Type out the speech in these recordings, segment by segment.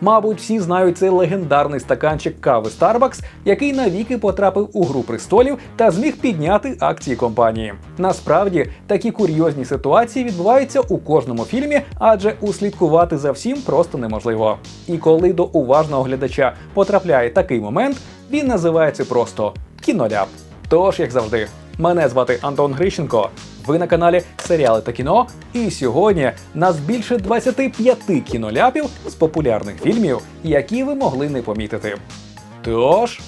Мабуть, всі знають цей легендарний стаканчик кави Starbucks, який навіки потрапив у гру престолів та зміг підняти акції компанії. Насправді такі курйозні ситуації відбуваються у кожному фільмі, адже услідкувати за всім просто неможливо. І коли до уважного глядача потрапляє такий момент, він називається просто кіноляп. Тож, як завжди, мене звати Антон Грищенко. Ви на каналі Серіали та кіно. І сьогодні нас більше 25 кіноляпів з популярних фільмів, які ви могли не помітити. Тож,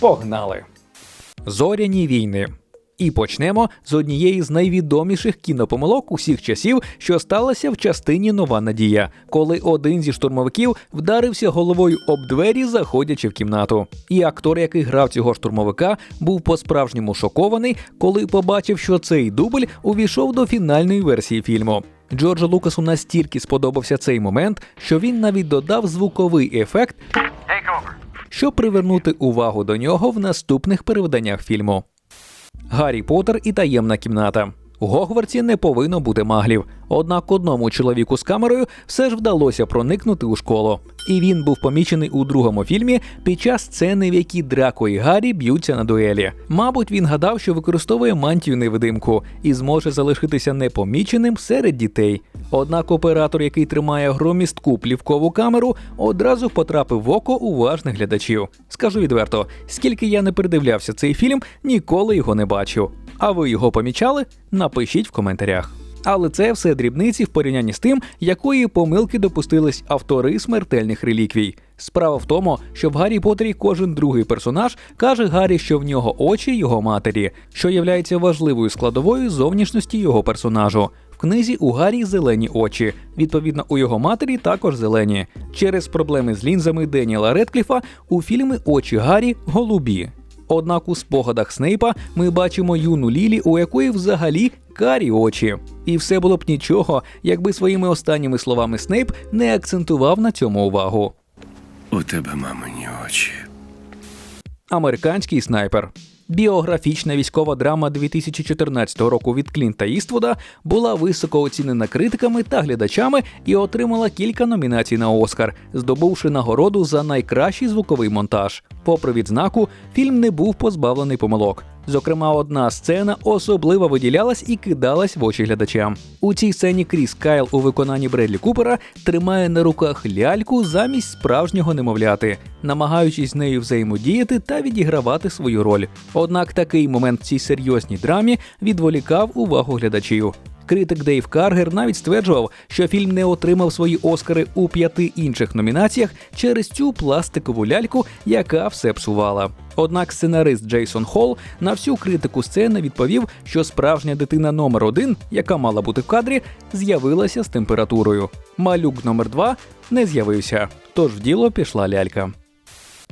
погнали! Зоряні війни. І почнемо з однієї з найвідоміших кінопомилок усіх часів, що сталося в частині Нова Надія, коли один зі штурмовиків вдарився головою об двері, заходячи в кімнату. І актор, який грав цього штурмовика, був по-справжньому шокований, коли побачив, що цей дубль увійшов до фінальної версії фільму. Джорджу Лукасу настільки сподобався цей момент, що він навіть додав звуковий ефект, щоб привернути увагу до нього в наступних перевиданнях фільму. Гаррі Поттер і таємна кімната. У Гогвартсі не повинно бути маглів. Однак одному чоловіку з камерою все ж вдалося проникнути у школу. І він був помічений у другому фільмі під час сцени, в якій Драко і Гаррі б'ються на дуелі. Мабуть, він гадав, що використовує мантію невидимку і зможе залишитися непоміченим серед дітей. Однак оператор, який тримає громістку плівкову камеру, одразу потрапив в око уважних глядачів. Скажу відверто, скільки я не передивлявся цей фільм, ніколи його не бачив. А ви його помічали? Напишіть в коментарях. Але це все дрібниці в порівнянні з тим, якої помилки допустились автори смертельних реліквій. Справа в тому, що в Гаррі Поттері кожен другий персонаж каже Гаррі, що в нього очі його матері, що являється важливою складовою зовнішності його персонажу. В книзі у Гаррі зелені очі. Відповідно, у його матері також зелені. Через проблеми з лінзами Деніела Редкліфа у фільмі очі Гаррі голубі. Однак у спогадах Снейпа ми бачимо юну Лілі, у якої взагалі карі очі. І все було б нічого, якби своїми останніми словами Снейп не акцентував на цьому увагу. У тебе мамині очі. Американський снайпер. Біографічна військова драма 2014 року від Клінта Іствуда була високо оцінена критиками та глядачами і отримала кілька номінацій на Оскар, здобувши нагороду за найкращий звуковий монтаж. Попри відзнаку, фільм не був позбавлений помилок. Зокрема, одна сцена особливо виділялась і кидалась в очі глядачам. У цій сцені Кріс Кайл у виконанні Бредлі Купера тримає на руках ляльку замість справжнього немовляти, намагаючись з нею взаємодіяти та відігравати свою роль. Однак такий момент в цій серйозній драмі відволікав увагу глядачів. Критик Дейв Каргер навіть стверджував, що фільм не отримав свої Оскари у п'яти інших номінаціях через цю пластикову ляльку, яка все псувала. Однак сценарист Джейсон Холл на всю критику сцени відповів, що справжня дитина номер один, яка мала бути в кадрі, з'явилася з температурою. Малюк номер два не з'явився, тож в діло пішла лялька.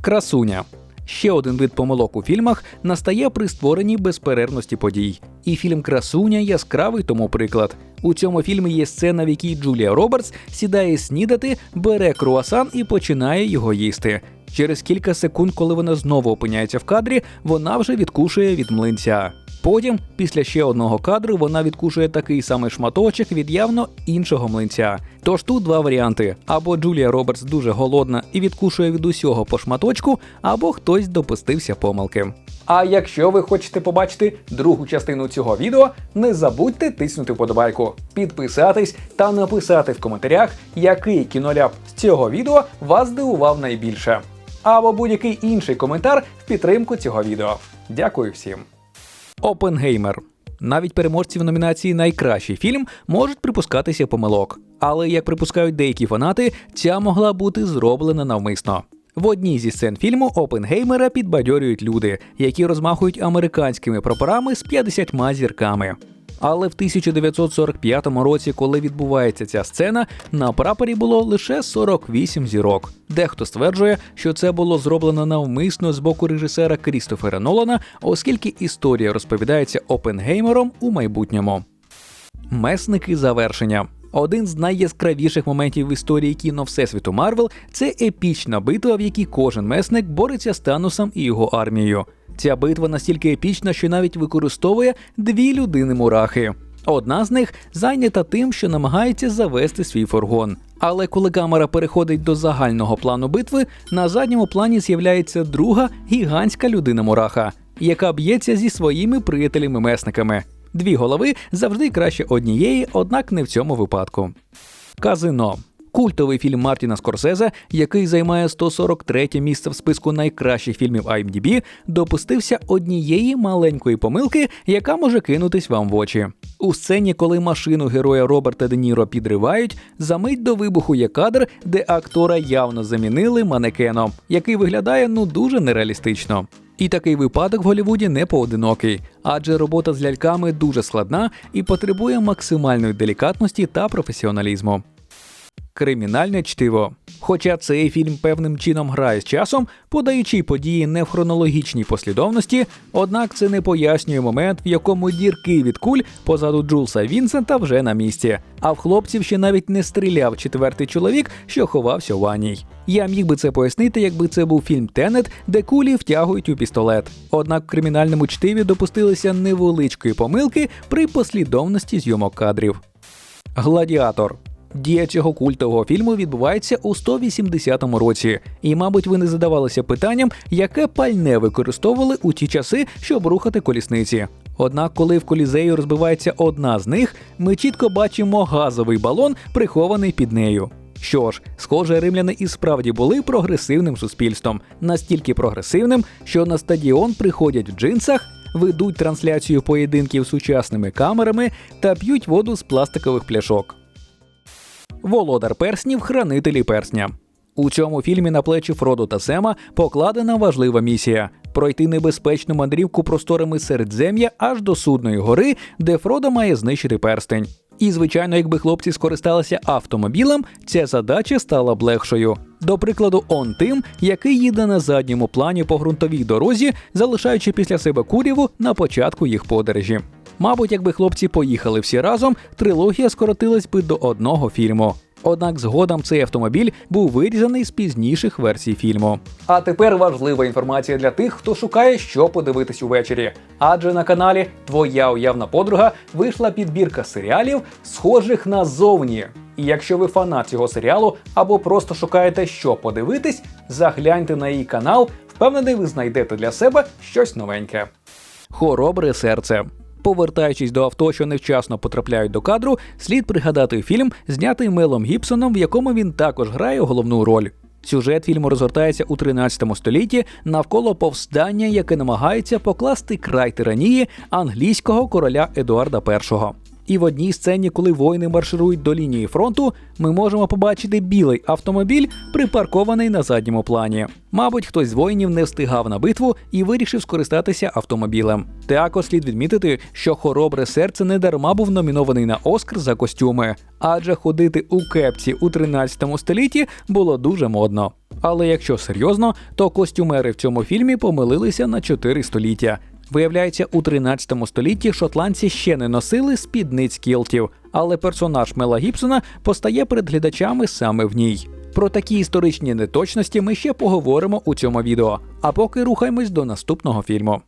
Красуня. Ще один вид помилок у фільмах настає при створенні безперервності подій. І фільм Красуня яскравий тому приклад. У цьому фільмі є сцена, в якій Джулія Робертс сідає снідати, бере круасан і починає його їсти. Через кілька секунд, коли вона знову опиняється в кадрі, вона вже відкушує від млинця. Потім, після ще одного кадру, вона відкушує такий самий шматочок від явно іншого млинця. Тож тут два варіанти: або Джулія Робертс дуже голодна і відкушує від усього по шматочку, або хтось допустився помилки. А якщо ви хочете побачити другу частину цього відео, не забудьте тиснути вподобайку, підписатись та написати в коментарях, який кіноляп з цього відео вас здивував найбільше. Або будь-який інший коментар в підтримку цього відео. Дякую всім. Опенгеймер. Навіть переможці в номінації Найкращий фільм можуть припускатися помилок. Але як припускають деякі фанати, ця могла бути зроблена навмисно. В одній зі сцен фільму Опенгеймера підбадьорюють люди, які розмахують американськими прапорами з 50 зірками. Але в 1945 році, коли відбувається ця сцена, на прапорі було лише 48 зірок. Дехто стверджує, що це було зроблено навмисно з боку режисера Крістофера Нолана, оскільки історія розповідається Опенгеймером у майбутньому. Месники завершення. Один з найяскравіших моментів в історії кіно Всесвіту Марвел це епічна битва, в якій кожен месник бореться з Таносом і його армією. Ця битва настільки епічна, що навіть використовує дві людини мурахи. Одна з них зайнята тим, що намагається завести свій фургон, Але коли камера переходить до загального плану битви, на задньому плані з'являється друга гігантська людина мураха, яка б'ється зі своїми приятелями-месниками. Дві голови завжди краще однієї, однак не в цьому випадку. Казино. Культовий фільм Мартіна Скорсезе, який займає 143 місце в списку найкращих фільмів IMDb, допустився однієї маленької помилки, яка може кинутись вам в очі. У сцені, коли машину героя Роберта Де Ніро підривають, за мить до вибуху є кадр, де актора явно замінили манекеном, який виглядає ну дуже нереалістично. І такий випадок в Голлівуді не поодинокий, адже робота з ляльками дуже складна і потребує максимальної делікатності та професіоналізму. Кримінальне чтиво. Хоча цей фільм певним чином грає з часом, подаючи події не в хронологічній послідовності, однак це не пояснює момент, в якому дірки від куль позаду Джулса Вінсента вже на місці, а в хлопців ще навіть не стріляв четвертий чоловік, що ховався в ванній. Я міг би це пояснити, якби це був фільм Тенет, де кулі втягують у пістолет. Однак в кримінальному чтиві допустилися невеличкої помилки при послідовності зйомок кадрів. Гладіатор. Дія цього культового фільму відбувається у 180-му році, і, мабуть, ви не задавалися питанням, яке пальне використовували у ті часи, щоб рухати колісниці. Однак, коли в колізею розбивається одна з них, ми чітко бачимо газовий балон, прихований під нею. Що ж, схоже, римляни і справді були прогресивним суспільством, настільки прогресивним, що на стадіон приходять в джинсах, ведуть трансляцію поєдинків сучасними камерами та п'ють воду з пластикових пляшок. Володар перснів хранителі персня. У цьому фільмі на плечі Фроду та Сема покладена важлива місія пройти небезпечну мандрівку просторами Середзем'я аж до судної гори, де Фродо має знищити перстень. І, звичайно, якби хлопці скористалися автомобілем, ця задача стала б легшою. До прикладу, он тим, який їде на задньому плані по ґрунтовій дорозі, залишаючи після себе куряву на початку їх подорожі. Мабуть, якби хлопці поїхали всі разом, трилогія скоротилась би до одного фільму. Однак згодом цей автомобіль був вирізаний з пізніших версій фільму. А тепер важлива інформація для тих, хто шукає, що подивитись увечері. Адже на каналі Твоя уявна подруга вийшла підбірка серіалів, схожих на зовні. І якщо ви фанат цього серіалу або просто шукаєте, що подивитись, загляньте на її канал. Впевнений, ви знайдете для себе щось новеньке. Хоробре серце. Повертаючись до авто, що невчасно потрапляють до кадру, слід пригадати фільм, знятий Мелом Гібсоном, в якому він також грає головну роль. Сюжет фільму розгортається у 13 столітті навколо повстання, яке намагається покласти край тиранії англійського короля Едуарда І. І в одній сцені, коли воїни марширують до лінії фронту, ми можемо побачити білий автомобіль, припаркований на задньому плані. Мабуть, хтось з воїнів не встигав на битву і вирішив скористатися автомобілем. Також слід відмітити, що хоробре серце не дарма був номінований на Оскар за костюми, адже ходити у кепці у 13 столітті було дуже модно. Але якщо серйозно, то костюмери в цьому фільмі помилилися на 4 століття. Виявляється, у 13 столітті шотландці ще не носили спідниць кілтів, але персонаж Мела Гібсона постає перед глядачами саме в ній. Про такі історичні неточності ми ще поговоримо у цьому відео. А поки рухаємось до наступного фільму.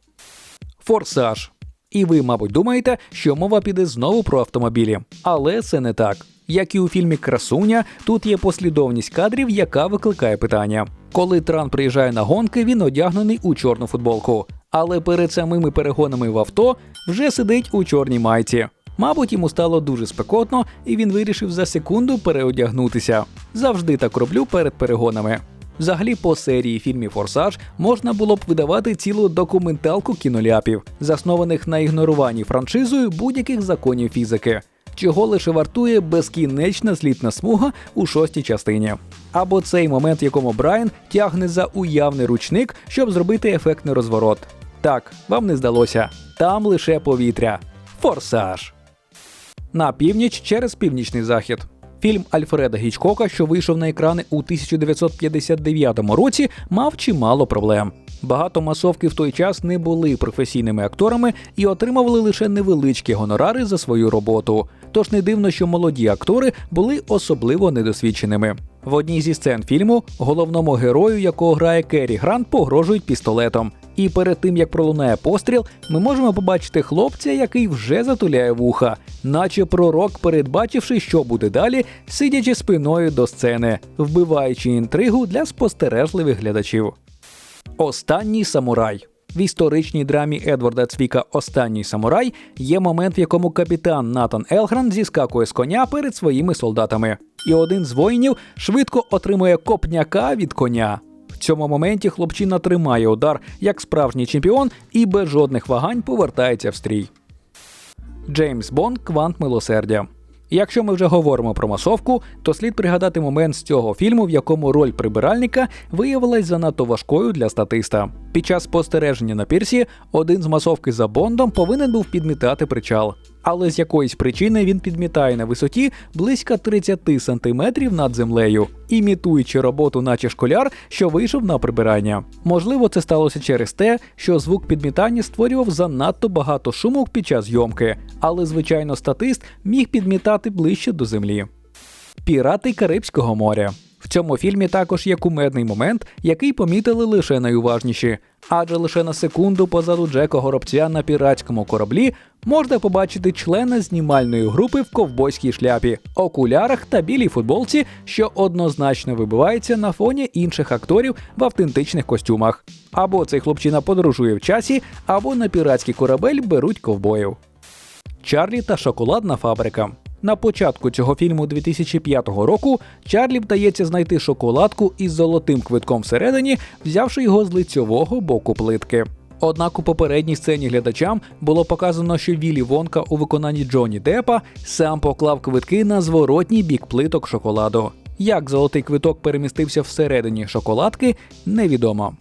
Форсаж. І ви, мабуть, думаєте, що мова піде знову про автомобілі. Але це не так. Як і у фільмі Красуня, тут є послідовність кадрів, яка викликає питання. Коли Тран приїжджає на гонки, він одягнений у чорну футболку. Але перед самими перегонами в авто вже сидить у чорній майці. Мабуть, йому стало дуже спекотно, і він вирішив за секунду переодягнутися. Завжди так роблю перед перегонами. Взагалі, по серії фільмів Форсаж можна було б видавати цілу документалку кіноляпів, заснованих на ігноруванні франшизою будь-яких законів фізики, чого лише вартує безкінечна злітна смуга у шостій частині. Або цей момент, в якому Брайан тягне за уявний ручник, щоб зробити ефектний розворот. Так, вам не здалося. Там лише повітря. Форсаж. На північ через північний захід. Фільм Альфреда Гічкока, що вийшов на екрани у 1959 році, мав чимало проблем. Багато масовки в той час не були професійними акторами і отримували лише невеличкі гонорари за свою роботу. Тож не дивно, що молоді актори були особливо недосвідченими. В одній зі сцен фільму головному герою, якого грає Керрі Грант, погрожують пістолетом. І перед тим як пролунає постріл, ми можемо побачити хлопця, який вже затуляє вуха, наче пророк, передбачивши, що буде далі, сидячи спиною до сцени, вбиваючи інтригу для спостережливих глядачів. Останній самурай. В історичній драмі Едварда Цвіка Останній самурай є момент, в якому капітан Натан Елгран зіскакує з коня перед своїми солдатами, і один з воїнів швидко отримує копняка від коня. Цьому моменті хлопчина тримає удар як справжній чемпіон і без жодних вагань повертається в стрій. Джеймс Бонд Квант милосердя. Якщо ми вже говоримо про масовку, то слід пригадати момент з цього фільму, в якому роль прибиральника виявилась занадто важкою для статиста. Під час спостереження на пірсі один з масовки за Бондом повинен був підмітати причал. Але з якоїсь причини він підмітає на висоті близько 30 сантиметрів над землею, імітуючи роботу, наче школяр, що вийшов на прибирання. Можливо, це сталося через те, що звук підмітання створював занадто багато шуму під час зйомки, але звичайно статист міг підмітати ближче до землі. Пірати Карибського моря. В цьому фільмі також є кумедний момент, який помітили лише найуважніші. Адже лише на секунду позаду Джека Горобця на піратському кораблі можна побачити члена знімальної групи в ковбойській шляпі, окулярах та білій футболці, що однозначно вибивається на фоні інших акторів в автентичних костюмах. Або цей хлопчина подорожує в часі, або на піратський корабель беруть ковбоїв. Чарлі та шоколадна фабрика. На початку цього фільму 2005 року Чарлі вдається знайти шоколадку із золотим квитком всередині, взявши його з лицьового боку плитки. Однак у попередній сцені глядачам було показано, що Віллі Вонка у виконанні Джонні Деппа сам поклав квитки на зворотній бік плиток шоколаду. Як золотий квиток перемістився всередині шоколадки, невідомо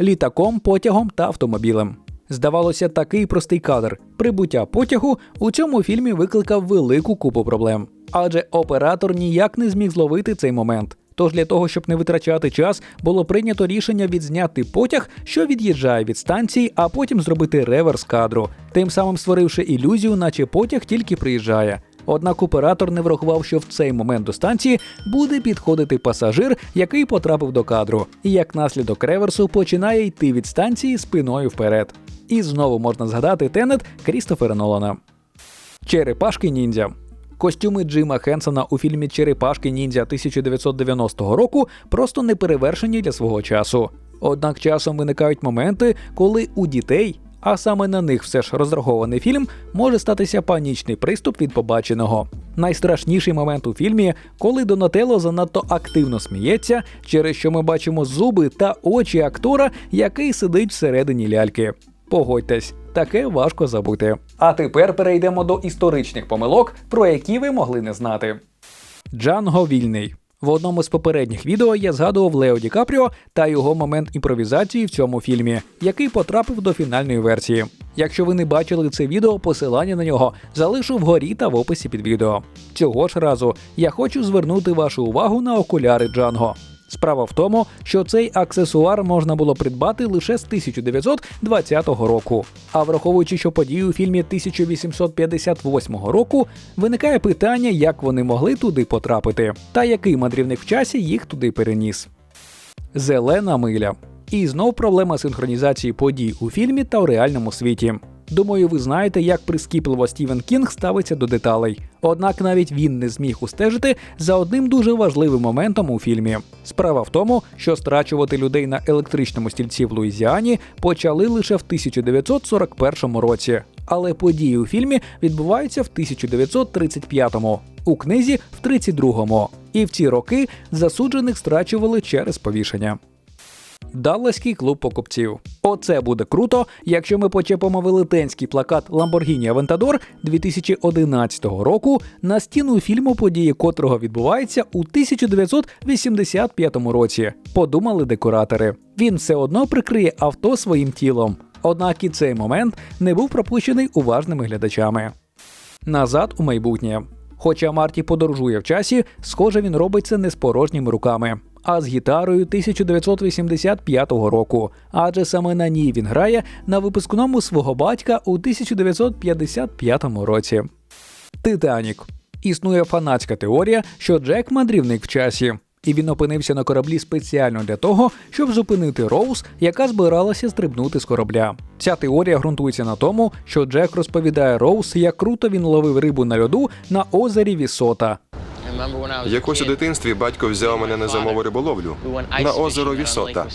літаком, потягом та автомобілем. Здавалося, такий простий кадр. Прибуття потягу у цьому фільмі викликав велику купу проблем, адже оператор ніяк не зміг зловити цей момент. Тож для того, щоб не витрачати час, було прийнято рішення відзняти потяг, що від'їжджає від станції, а потім зробити реверс кадру, тим самим створивши ілюзію, наче потяг тільки приїжджає. Однак оператор не врахував, що в цей момент до станції буде підходити пасажир, який потрапив до кадру, і як наслідок реверсу починає йти від станції спиною вперед. І знову можна згадати тенет Крістофера Нолана. Черепашки ніндзя. Костюми Джима Хенсона у фільмі Черепашки ніндзя 1990 року просто не перевершені для свого часу. Однак часом виникають моменти, коли у дітей, а саме на них все ж розрахований фільм, може статися панічний приступ від побаченого. Найстрашніший момент у фільмі, коли Донателло занадто активно сміється, через що ми бачимо зуби та очі актора, який сидить всередині ляльки. Погодьтесь, таке важко забути. А тепер перейдемо до історичних помилок, про які ви могли не знати. Джанго вільний. В одному з попередніх відео я згадував Лео Ді Капріо та його момент імпровізації в цьому фільмі, який потрапив до фінальної версії. Якщо ви не бачили це відео, посилання на нього залишу вгорі та в описі під відео. Цього ж разу я хочу звернути вашу увагу на окуляри Джанго. Справа в тому, що цей аксесуар можна було придбати лише з 1920 року. А враховуючи, що події у фільмі 1858 року, виникає питання, як вони могли туди потрапити, та який мандрівник в часі їх туди переніс. Зелена миля. І знов проблема синхронізації подій у фільмі та у реальному світі. Думаю, ви знаєте, як прискіпливо Стівен Кінг ставиться до деталей. Однак навіть він не зміг устежити за одним дуже важливим моментом у фільмі. Справа в тому, що страчувати людей на електричному стільці в Луїзіані почали лише в 1941 році. Але події у фільмі відбуваються в 1935-му, у книзі в 32-му. І в ці роки засуджених страчували через повішення. Далласький клуб покупців. Оце буде круто, якщо ми почепимо велетенський плакат Lamborghini Aventador 2011 року на стіну фільму, події котрого відбуваються у 1985 році. Подумали декоратори. Він все одно прикриє авто своїм тілом. Однак і цей момент не був пропущений уважними глядачами. Назад у майбутнє. Хоча Марті подорожує в часі, схоже, він робить це не з порожніми руками, а з гітарою 1985 року. Адже саме на ній він грає на випускному свого батька у 1955 році. Титанік. Існує фанатська теорія, що Джек мандрівник в часі. І він опинився на кораблі спеціально для того, щоб зупинити Роуз, яка збиралася стрибнути з корабля. Ця теорія ґрунтується на тому, що Джек розповідає Роуз, як круто він ловив рибу на льоду на озері Вісота. Якось у дитинстві батько взяв мене на зимову риболовлю на озеро Вісота.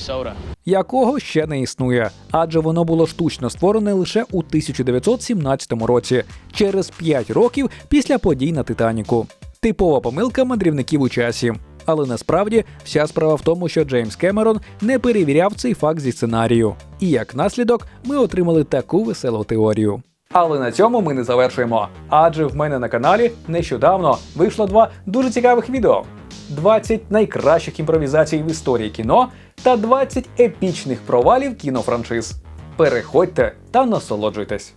якого ще не існує, адже воно було штучно створене лише у 1917 році, через 5 років після подій на Титаніку. Типова помилка мандрівників у часі. Але насправді вся справа в тому, що Джеймс Кемерон не перевіряв цей факт зі сценарію. І як наслідок ми отримали таку веселу теорію. Але на цьому ми не завершуємо. Адже в мене на каналі нещодавно вийшло два дуже цікавих відео: 20 найкращих імпровізацій в історії кіно та 20 епічних провалів кінофраншиз. Переходьте та насолоджуйтесь.